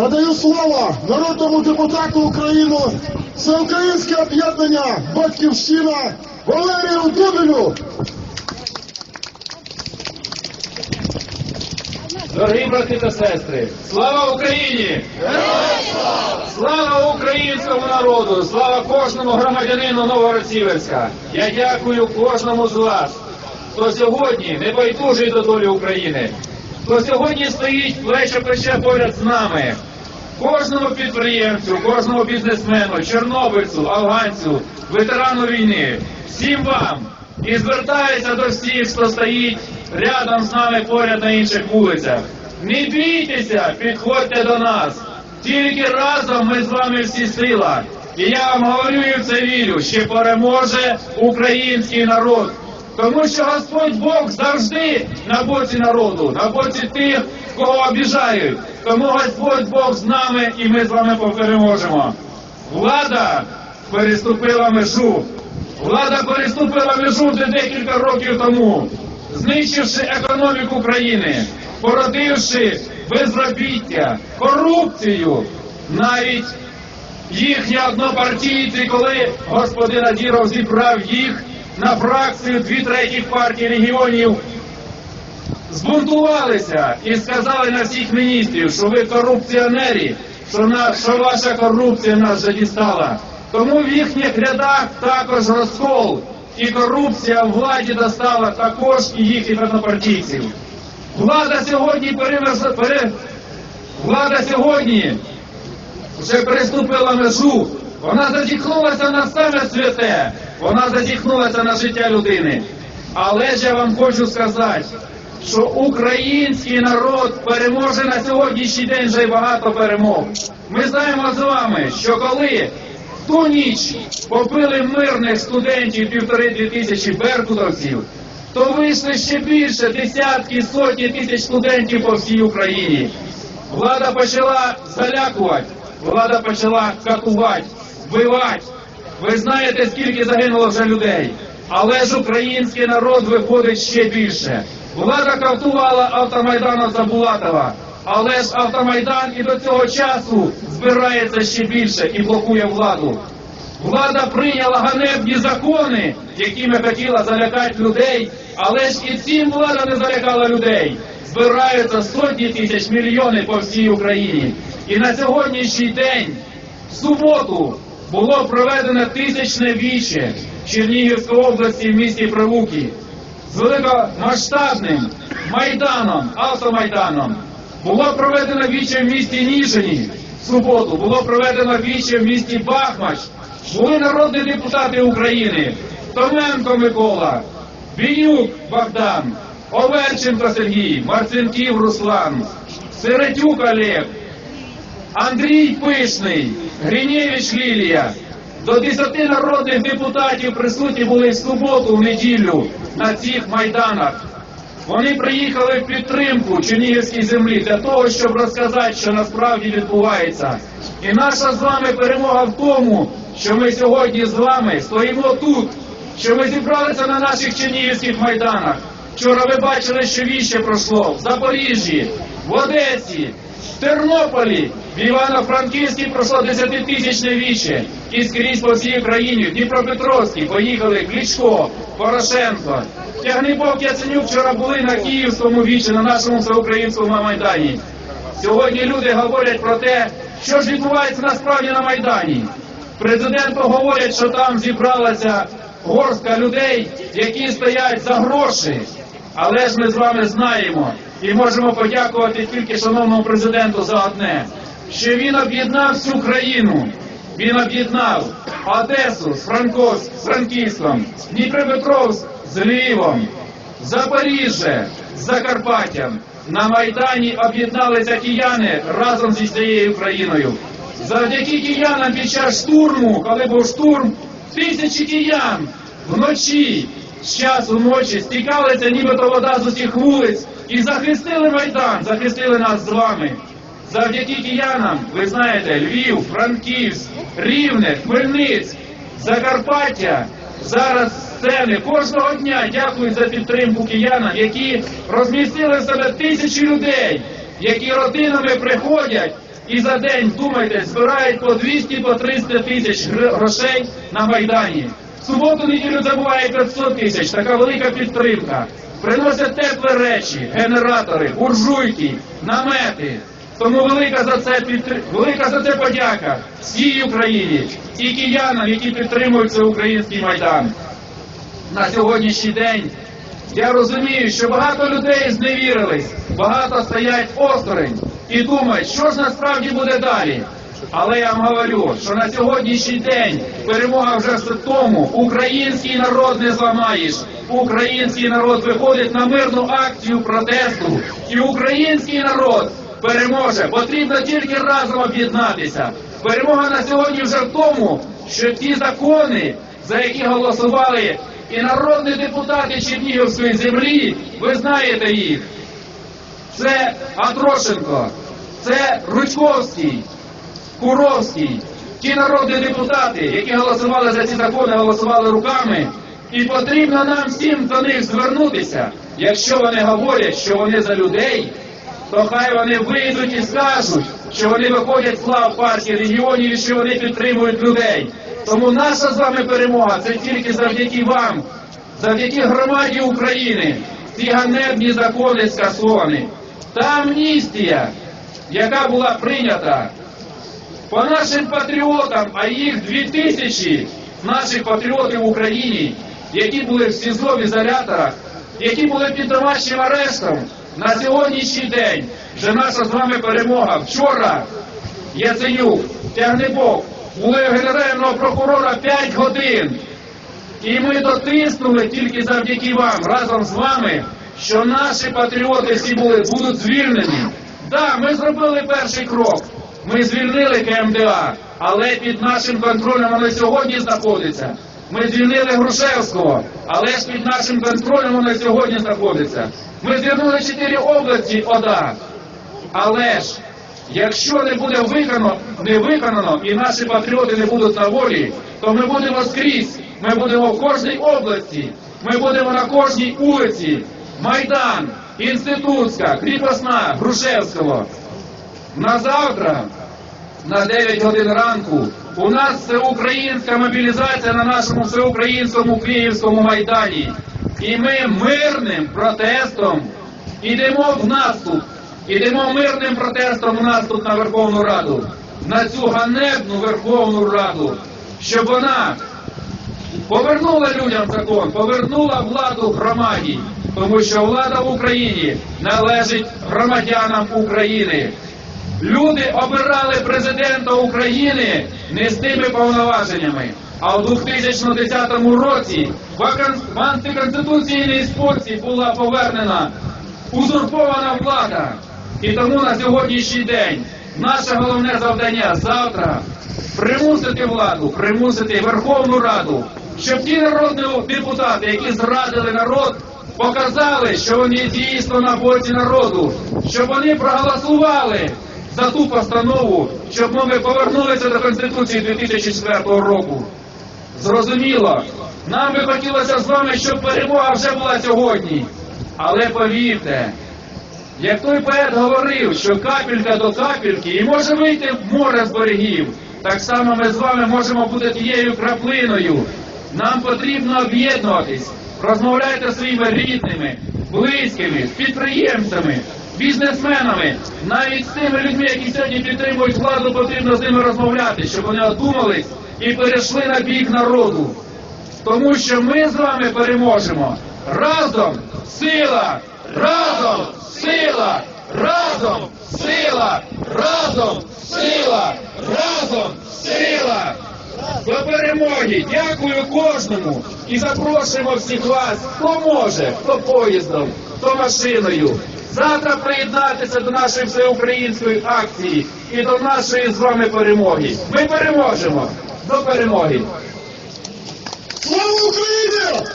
Надаю слово народному депутату України Всеукраїнське об'єднання Батьківщина Валерію Дубіню. Дорогі брати та сестри, слава Україні! Слава українському народу! Слава кожному громадянину Новгород-Сіверська! Я дякую кожному з вас, хто сьогодні не байдужий до долі України, хто сьогодні стоїть плече плече поряд з нами. Кожному підприємцю, кожному бізнесмену, чорнобильцю, афганцю, ветерану війни, всім вам і звертаюся до всіх, хто стоїть рядом з нами поряд на інших вулицях. Не бійтеся, підходьте до нас. Тільки разом ми з вами всі сила. І я вам говорю і в це вірю, що переможе український народ. Тому що Господь Бог завжди на боці народу, на боці тих, кого обіжають. Тому Господь Бог з нами і ми з вами переможемо. Влада переступила межу. Влада переступила межу вже декілька років тому, знищивши економіку країни, породивши безробіття, корупцію, навіть їхні однопартійці, коли господин Адіров зібрав їх на фракцію дві третіх партій регіонів, збунтувалися і сказали на всіх міністрів, що ви корупціонері, що, на, що ваша корупція нас вже дістала. Тому в їхніх рядах також розкол і корупція в владі достала також і їхніх однопартійців. Влада сьогодні переверз- пере... влада сьогодні вже переступила межу. Вона зазіхнулася на саме святе, вона зазіхнулася на життя людини. Але ж я вам хочу сказати, що український народ переможе на сьогоднішній день вже й багато перемог. Ми знаємо з вами, що коли ту ніч побили мирних студентів півтори-дві тисячі беркутовців, то вийшли ще більше десятки, сотні тисяч студентів по всій Україні. Влада почала залякувати, влада почала катувати, вбивати. Ви знаєте, скільки загинуло вже людей. Але ж український народ виходить ще більше. Влада катувала автомайдану Забулатова. Але ж автомайдан і до цього часу збирається ще більше і блокує владу. Влада прийняла ганебні закони, якими хотіла залякати людей, але ж і цим влада не залякала людей. Збираються сотні тисяч мільйони по всій Україні. І на сьогоднішній день, в суботу, було проведено тисячне віче в Чернігівській області в місті Прилуки з великомасштабним майданом, автомайданом. Було проведено віче в місті Ніжині в суботу, було проведено віче в місті Бахмач. Були народні депутати України Томенко Микола, Бінюк Богдан, Оверченко Сергій, Марцинків Руслан, Середюк Олег, Андрій Пишний, Гринєвич Лілія. До 10 народних депутатів присутні були в суботу, в неділю на цих майданах. Вони приїхали в підтримку Чернігівській землі для того, щоб розказати, що насправді відбувається. І наша з вами перемога в тому, що ми сьогодні з вами стоїмо тут, що ми зібралися на наших чернігівських майданах. Вчора ви бачили, що віще пройшло в Запоріжжі, в Одесі, в Тернополі, Івано-Франківській пройшло 10-тисячне віще. І скрізь по всій Україні, Дніпропетровській поїхали Кличко, Порошенко. Тягнибок Яценюк вчора були на Київському вічі, на нашому всеукраїнському Майдані. Сьогодні люди говорять про те, що ж відбувається насправді на Майдані. Президенту говорять, що там зібралася горстка людей, які стоять за гроші. Але ж ми з вами знаємо і можемо подякувати тільки шановному президенту за одне, що він об'єднав всю країну. Він об'єднав Одесу з Франковськ, з Франківськом, Дніпропетровськ з Львівом, Запоріжжя з Закарпаттям. На Майдані об'єдналися кияни разом зі всією Україною. Завдяки киянам під час штурму, коли був штурм, тисячі киян вночі з часу ночі стікалися нібито вода з усіх вулиць і захистили Майдан, захистили нас з вами. Завдяки киянам, ви знаєте, Львів, Франківськ, Рівне, Хмельницьк, Закарпаття, зараз сцени кожного дня дякують за підтримку киянам, які розмістили в себе тисячі людей, які родинами приходять і за день, думайте, збирають по 200 по 300 тисяч грошей на Майдані. В суботу неділю забуває 500 тисяч, така велика підтримка. Приносять теплі речі, генератори, буржуйки, намети. Тому велика за це велика за це подяка всій Україні і киянам, які підтримують цей український майдан. На сьогоднішній день я розумію, що багато людей зневірились, багато стоять осторонь і думають, що ж насправді буде далі. Але я вам говорю, що на сьогоднішній день перемога вже в тому, український народ не зламаєш. Український народ виходить на мирну акцію протесту, і український народ переможе. Потрібно тільки разом об'єднатися. Перемога на сьогодні вже в тому, що ті закони, за які голосували і народні депутати Чернігівської землі, ви знаєте їх. Це Атрошенко, це Ручковський, Куровський, ті народні депутати, які голосували за ці закони, голосували руками. І потрібно нам всім до них звернутися. Якщо вони говорять, що вони за людей, то хай вони вийдуть і скажуть, що вони виходять з лав партії регіонів і що вони підтримують людей. Тому наша з вами перемога це тільки завдяки вам, завдяки громаді України. Ці ганебні закони скасовані. Та амністія, яка була прийнята по нашим патріотам, а їх дві тисячі наших патріотів в Україні, які були в СІЗО в ізоляторах, які були під домашнім арештом, на сьогоднішній день вже наша з вами перемога. Вчора Яценюк, Тягнебок були генерального прокурора 5 годин. І ми дотиснули тільки завдяки вам, разом з вами, що наші патріоти всі були, будуть звільнені. Так, ми зробили перший крок. Ми звільнили КМДА, але під нашим контролем воно сьогодні знаходиться. Ми звільнили Грушевського, але ж під нашим контролем воно сьогодні знаходиться. Ми звільнили чотири області ОДА. Але ж, якщо не буде виконано, не виконано і наші патріоти не будуть на волі, то ми будемо скрізь. Ми будемо в кожній області, ми будемо на кожній вулиці. Майдан, Інститутська, Кріпосна, Грушевського. На завтра, на 9 годин ранку, у нас всеукраїнська мобілізація на нашому всеукраїнському Київському майдані. І ми мирним протестом ідемо в наступ. Ідемо мирним протестом в наступ на Верховну Раду, на цю ганебну Верховну Раду, щоб вона повернула людям закон, повернула владу громаді, тому що влада в Україні належить громадянам України. Люди обирали президента України не з тими повноваженнями. А у 2010 році в антиконституційний спосіб була повернена узурпована влада. І тому на сьогоднішній день наше головне завдання завтра примусити владу, примусити Верховну Раду, щоб ті народні депутати, які зрадили народ, показали, що вони дійсно на боці народу, щоб вони проголосували за ту постанову, щоб ми повернулися до Конституції 2004 року. Зрозуміло, нам би хотілося з вами, щоб перемога вже була сьогодні. Але повірте, як той поет говорив, що капелька до капельки і може вийти в море з берегів, так само ми з вами можемо бути тією краплиною. Нам потрібно об'єднуватись, розмовляйте своїми рідними, близькими, з підприємцями, бізнесменами, навіть з тими людьми, які сьогодні підтримують владу, потрібно з ними розмовляти, щоб вони одумались і перейшли на бік народу. Тому що ми з вами переможемо. Разом сила! Разом сила! Разом сила! Разом сила! Разом сила! До перемоги! Дякую кожному і запрошуємо всіх вас, хто може, хто поїздом, хто машиною. Завтра приєднатися до нашої всеукраїнської акції і до нашої з вами перемоги. Ми переможемо! До перемоги! Слава Україні!